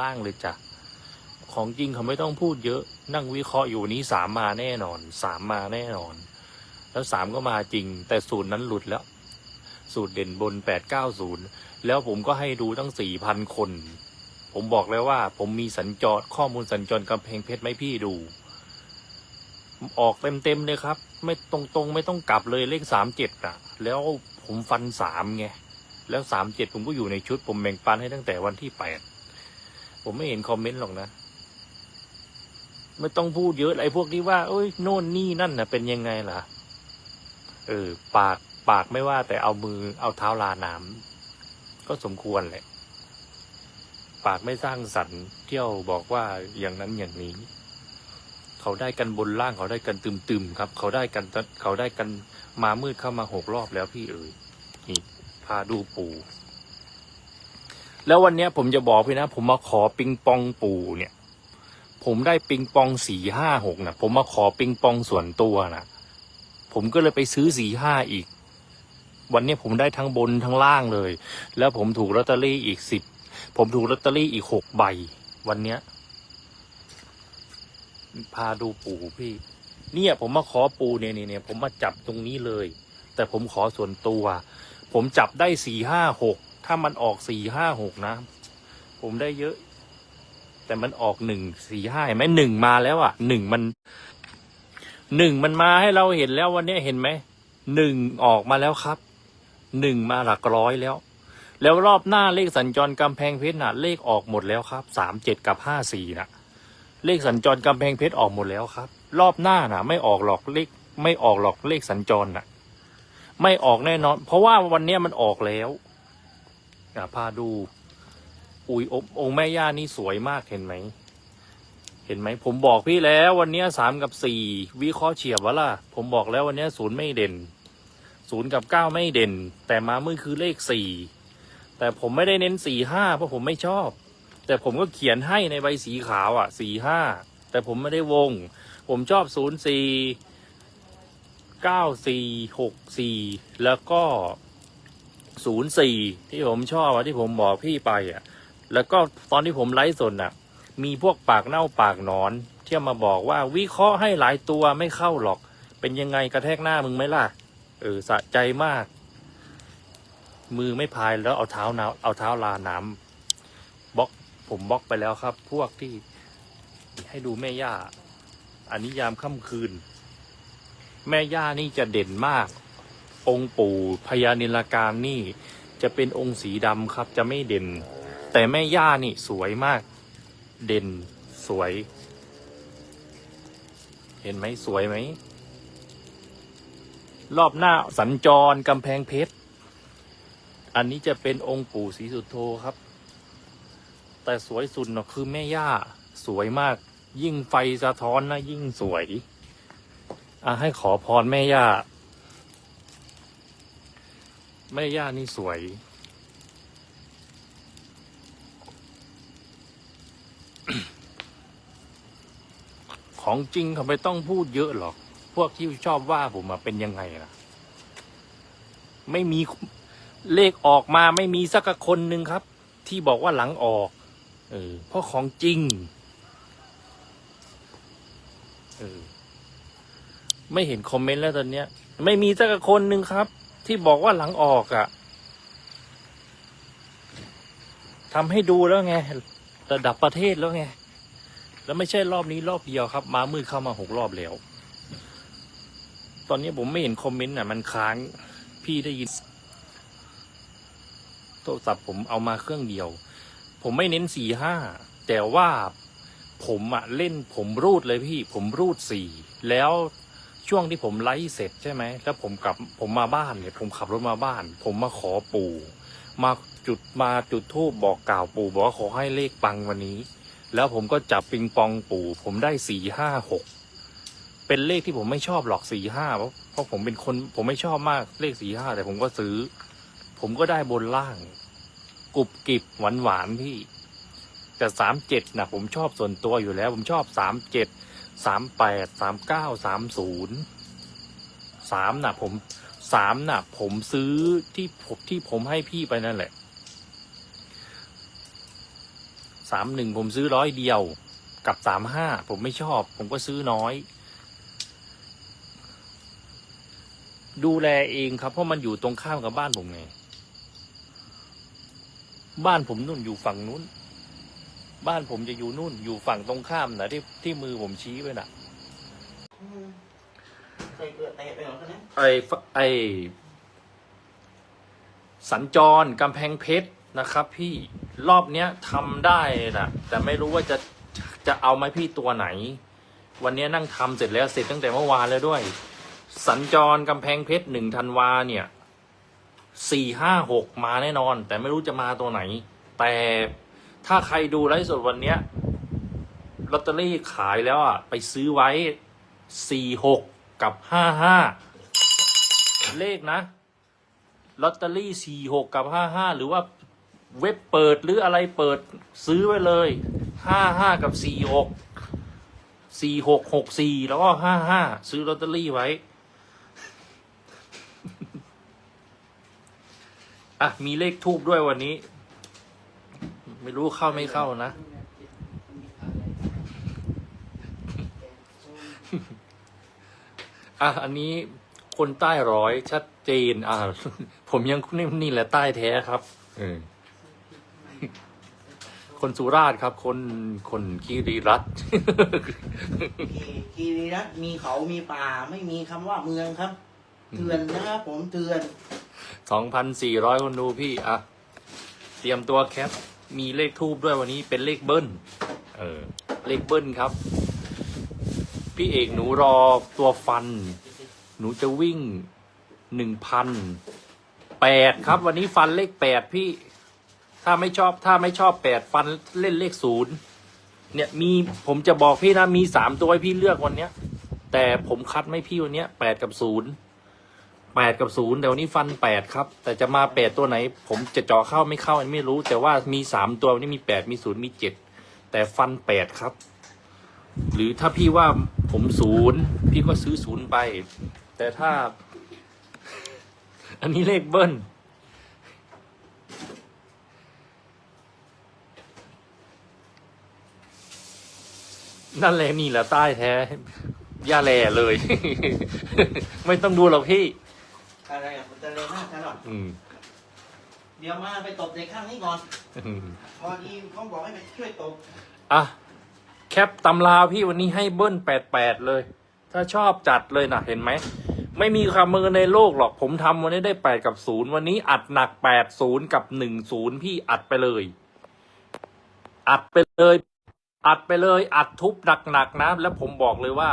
ล่างเลยจ้ะ ของจริงเขาไม่ต้องพูดเยอะ นั่งวิเคราะห์อยู่นี้สามมาแน่นอน สามมาแน่นอน แล้วสามก็มาจริง แต่สูตรนั้นหลุดแล้ว สูตรเด่นบนแปดเก้าศูนย์แล้วผมก็ให้ดูตั้งสี่พันคน ผมบอกแล้วว่า ผมมีสัญจรข้อมูลสัญจรกำแพงเพชรไหมพี่ดูออกเต็มเต็มๆเลยครับ ไม่ตรงตรงๆ ไม่ต้องกลับเลยเลขสามเจ็ดอะแล้วผมฟันสามไง แล้วสามเจ็ดผมก็อยู่ในชุดผมแบ่งปันให้ตั้งแต่วันที่แปด ผมไม่เห็นคอมเมนต์หรอกนะไม่ต้องพูดเยอะไอ้พวกที่ว่า เอ้ยโน่นนี่นั่นน่ะ เป็นยังไงล่ะ เออ ปากปากไม่ว่า แต่เอามือเอาเท้าลาน้ำก็สมควรแหละ ปากไม่สร้างสรรค์เที่ยวบอกว่าอย่างนั้นอย่างนี้ เขาได้กันบนล่างเขาได้กันตึมๆครับ เขาได้กันเขาได้กันมามืดเข้ามาหกรอบแล้วพี่เอ๋ยนี่พาดูปู่ แล้ววันเนี้ยผมจะบอกพี่นะ ผมมาขอปิงปองปู่เนี่ย ผมได้ปิงปองสี่ห้าหกนะผมมาขอปิงปองส่วนตัวนะผมก็เลยไปซื้อสี่ห้าอีก วันนี้ผมได้ทั้งบนทั้งล่างเลย แล้วผมถูกลอตเตอรี่อีกสิบผมถูกลอตเตอรี่อีกหกใบ วันเนี้ยพาดูปู่พี่ เนี่ย ผมมาขอปู่เนี่ยเนี่ยผมมาจับตรงนี้เลย แต่ผมขอส่วนตัว ผมจับได้สี่ห้าหก ถ้ามันออกสี่ห้าหกนะ ผมได้เยอะ แต่มันออกหนึ่งสี่ห้าเห็นไหมหนึ่งมาแล้วอะหนึ่งมันหนึ่งมันมาให้เราเห็นแล้ววันนี้เห็นไหมหนึ่งออกมาแล้วครับหนึ่งมาหลักร้อยแล้ว แล้วรอบหน้าเลขสัญจรกำแพงเพชรน่ะ เลขออกหมดแล้วครับสามเจ็ดกับห้าสี่น่ะ เลขสัญจรกำแพงเพชรออกหมดแล้วครับ รอบหน้าน่ะ ไม่ออกหรอกเลขไม่ออกหรอกเลขสัญจรน่ะ ไม่ออกแน่นอน เพราะว่าวันนี้มันออกแล้ว อะพาดู อุ้ยององค์แม่ย่านี่สวยมากเห็นไหม เห็นไหม ผมบอกพี่แล้ววันนี้สามกับสี่วิเคราะห์เฉียบวะล่ะ ผมบอกแล้ววันนี้ศูนย์ไม่เด่นศูนย์กับเก้าไม่เด่น แต่มามือคือเลขสี่แต่ผมไม่ได้เน้นสี่ห้าเพราะผมไม่ชอบ แต่ผมก็เขียนให้ในใบสีขาวอะสี่ห้าแต่ผมไม่ได้วง ผมชอบศูนย์สี่เก้าสี่หกสี่แล้วก็ ศูนย์สี่ที่ผมชอบอะที่ผมบอกพี่ไปอะแล้วก็ตอนที่ผมไลฟ์สดน่ะมีพวกปากเน่าปากนอนเที่ยวมาบอกว่าวิเคราะห์ให้หลายตัวไม่เข้าหรอก เป็นยังไงกระแทกหน้ามึงไหมล่ะ เออสะใจมาก มือไม่พายแล้วเอาเท้านาเอาเท้าลาน้ำบล็อกผมบล็อกไปแล้วครับ พวกที่ให้ดูแม่ย่า อันนี้ยามค่ำคืน แม่ย่านี่จะเด่นมาก องค์ปู่พญานิลการนี่ จะเป็นองค์สีดำครับจะไม่เด่น แต่แม่ย่านี่สวยมาก เด่นสวย เห็นไหมสวยไหม รอบหน้าสัญจรกำแพงเพชร อันนี้จะเป็นองค์ปู่ศรีสุโธครับ แต่สวยสุดเนาะคือแม่ย่าสวยมาก ยิ่งไฟสะท้อนนะยิ่งสวยอะให้ขอพรแม่ย่า แม่ย่านี่สวย ของจริงเขาไม่ต้องพูดเยอะหรอก พวกที่ชอบว่าผมมาเป็นยังไงล่ะ ไม่มีเลขออกมาไม่มีสักคนหนึ่งครับ ที่บอกว่าหลังออก เออเพราะของจริง เออ ไม่เห็นคอมเมนต์แล้วตอนเนี้ย ไม่มีสักคนหนึ่งครับ ที่บอกว่าหลังออกอะ่ะทำให้ดูแล้วไงระดับประเทศแล้วไง แล้วไม่ใช่รอบนี้รอบเดียวครับมามืดเข้ามาหกรอบแล้ว ตอนนี้ผมไม่เห็นคอมเมนต์อะ มันค้างพี่ได้ยิน โทรศัพท์ผมเอามาเครื่องเดียว ผมไม่เน้นสี่ห้าแต่ว่าผมอะเล่นผมรูดเลยพี่ ผมรูดสี่แล้ว ช่วงที่ผมไลฟ์เสร็จใช่ไหมแล้วผมกลับผมมาบ้านเนี่ยผมขับรถมาบ้าน ผมมาขอปู่ มาจุดมาจุดทูบบอกกล่าวปู่บอกว่าขอให้เลขปังวันนี้ แล้วผมก็จับปิงปองปู่ ผมได้สี่ห้าหกเป็นเลขที่ผมไม่ชอบหรอกสี่ห้าเพราะเพราะผมเป็นคนผมไม่ชอบมากเลขสี่ห้าแต่ผมก็ซื้อ ผมก็ได้บนล่างกรุบกริบหวานหวานพี่แต่สามเจ็ดนะผมชอบส่วนตัวอยู่แล้ว ผมชอบสามเจ็ด สามแปดสามเก้าสามศูนย์สามน่ะ ผมสามน่ะ ผมซื้อที่ผมที่ผมให้พี่ไปนั่นแหละสามหนึ่งผมซื้อร้อยเดียว กับสามห้าผมไม่ชอบ ผมก็ซื้อน้อย ดูแลเองครับ เพราะมันอยู่ตรงข้ามกับบ้านผมไง บ้านผมนู่นอยู่ฝั่งนู้น บ้านผมจะอยู่นู่น อยู่ฝั่งตรงข้ามนะที่ที่มือผมชี้ไว้น่ะอืมใส่เกลือเตะไปเหรอคนนั้นไอ้ฟไอ้สัญจรกำแพงเพชรนะครับพี่รอบเนี้ยทำได้นะแต่ไม่รู้ว่าจะจะเอาไหมพี่ตัวไหน วันเนี้ยนั่งทำเสร็จแล้วเสร็จตั้งแต่เมื่อวานแล้วด้วย สัญจรกำแพงเพชรหนึ่งธันวาเนี่ยสี่ห้าหกมาแน่นอน แต่ไม่รู้จะมาตัวไหน แต่ ถ้าใครดูไลฟ์สดวันเนี้ยลอตเตอรี่ขายแล้วอะ ไปซื้อไว้สี่หกกับห้าห้าเลขนะลอตเตอรี่สี่หกกับห้าห้าหรือว่าเว็บเปิดหรืออะไรเปิดซื้อไว้เลยห้าห้ากับสี่หกสี่หกหกสี่แล้วก็ห้าห้าซื้อลอตเตอรี่ไว้อะมีเลขทูบด้วยวันนี้ ไม่รู้เข้าไม่เข้านะ อะ อันนี้คนใต้ร้อยชัดเจน อ่า ผมยังนี่นี่แหละใต้แท้ครับเออคนสุราษฎร์ครับ คนคนคีรีรัตน์กีกีรีรัตน์มีเขามีป่า ไม่มีคำว่าเมืองครับ เตือนนะครับผมเตือน สองพันสี่ร้อยคนดูพี่ อะ เตรียมตัวแคป มีเลขทูบด้วยวันนี้เป็นเลขเบิ้ล เออ เลขเบิ้ลครับ พี่เอกหนูรอตัวฟัน หนูจะวิ่งหนึ่งพันแปดครับ วันนี้ฟันเลขแปดพี่ ถ้าไม่ชอบถ้าไม่ชอบแปดฟันเล่นเลขศูนย์เนี่ยมีผมจะบอกพี่นะมีสามตัวให้พี่เลือกวันเนี้ย แต่ผมคัดไม่พี่วันเนี้ยแปดกับศูนย์ แปดกับศูนย์แต่วันนี้ฟันแปดครับ แต่จะมาแปดตัวไหน ผมจะจาะเข้าไม่เข้าอันนไม่รู้ แต่ว่ามีสามตัววันนี้มีแปดมีศูนย์มีเจ็ดแต่ฟันแปดครับ หรือถ้าพี่ว่าผมศูนย์พี่ก็ซื้อศูนย์ไป แต่ถ้า อันนี้เลขเบิ้ลนั่นแหละนี่แหละใต้แท้ย่าแหล่เลย ไม่ต้องดูหรอกพี่ อะไรอะคุณเจริญมากตลอดอืมเดี๋ยวมาไปตบเด็กข้างนี้ก่อน อืมพอดีเขาบอกให้ไปช่วยตบอะแคปตำราพี่วันนี้ให้เบิ้ลแปดแปดเลย ถ้าชอบจัดเลยนะเห็นไหม ไม่มีคำมือในโลกหรอกผมทำวันนี้ได้แปดกับศูนย์วันนี้อัดหนักแปดศูนย์กับหนึ่งศูนย์พี่อัดไปเลย อัดไปเลย อัดไปเลย อัดทุบหนักๆนะ แล้วผมบอกเลยว่า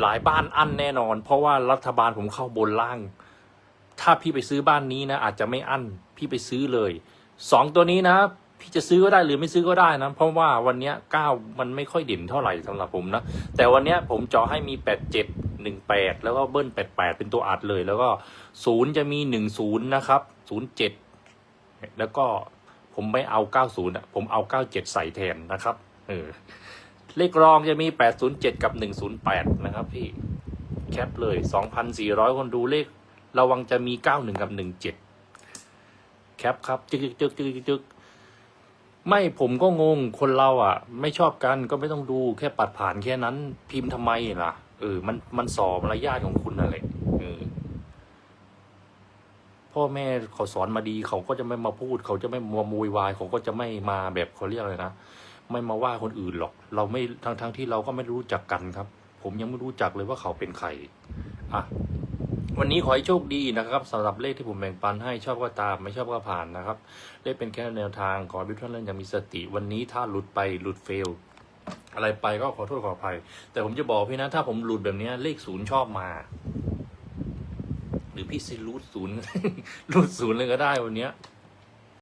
หลายบ้านอั้นแน่นอน เพราะว่ารัฐบาลผมเข้าบนล่าง ถ้าพี่ไปซื้อบ้านนี้นะ อาจจะไม่อั้นพี่ไปซื้อเลยสองตัวนี้นะ พี่จะซื้อก็ได้หรือไม่ซื้อก็ได้นะ เพราะว่าวันนี้เก้ามันไม่ค่อยเด่นเท่าไหร่สำหรับผมนะ แต่วันนี้ผมจาะให้มีแปดเจ็ดหนึ่งแปดแล้วก็เบิ้ลแปดแปดเป็นตัวอัดเลย แล้วก็ศูนย์จะมีหนึ่งศูนย์นะครับศูนย์เจ็ดแล้วก็ผมไม่เอาเก้าศูนย์อะผมเอาเก้าเจ็ดใส่แทนนะครับเออเลขรองจะมีแปดศูนย์เจ็ดกับหนึ่งศูนย์แปดนะครับพี่ แคปเลยสองพันสี่ร้อยคนดูเลข ระวังจะมีเก้าหนึ่งกับหนึ่งเจ็ดแคปครับจึกจึกจึกจึกจึกจึกไม่ผมก็งงคนเราอะ ไม่ชอบกันก็ไม่ต้องดูแค่ปัดผ่านแค่นั้น พิมพ์ทำไมล่ะเออมันมันสอบมารยาทของคุณอะไรเออพ่อแม่เขาสอนมาดีเขาก็จะไม่มาพูด เขาจะไม่มาโวยวายเขาก็จะไม่มาแบบเขาเรียกอะไรนะไม่มาว่าคนอื่นหรอก เราไม่ทั้งทั้งที่เราก็ไม่รู้จักกันครับ ผมยังไม่รู้จักเลยว่าเขาเป็นใครอะ วันนี้ขอให้โชคดีนะครับสำหรับเลขที่ผมแบ่งปันให้ชอบก็ตามไม่ชอบก็ผ่านนะครับ เลขเป็นแค่แนวทางขอให้ทุกท่านเล่นอย่างมีสติ วันนี้ถ้าหลุดไปหลุดเฟล อะไรไปก็ขอโทษขออภัย แต่ผมจะบอกพี่นะ ถ้าผมหลุดแบบนี้เลขศูนย์ชอบมา หรือพี่ซิรูดศูนย์รูดศูนย์เลยก็ได้วันเนี้ย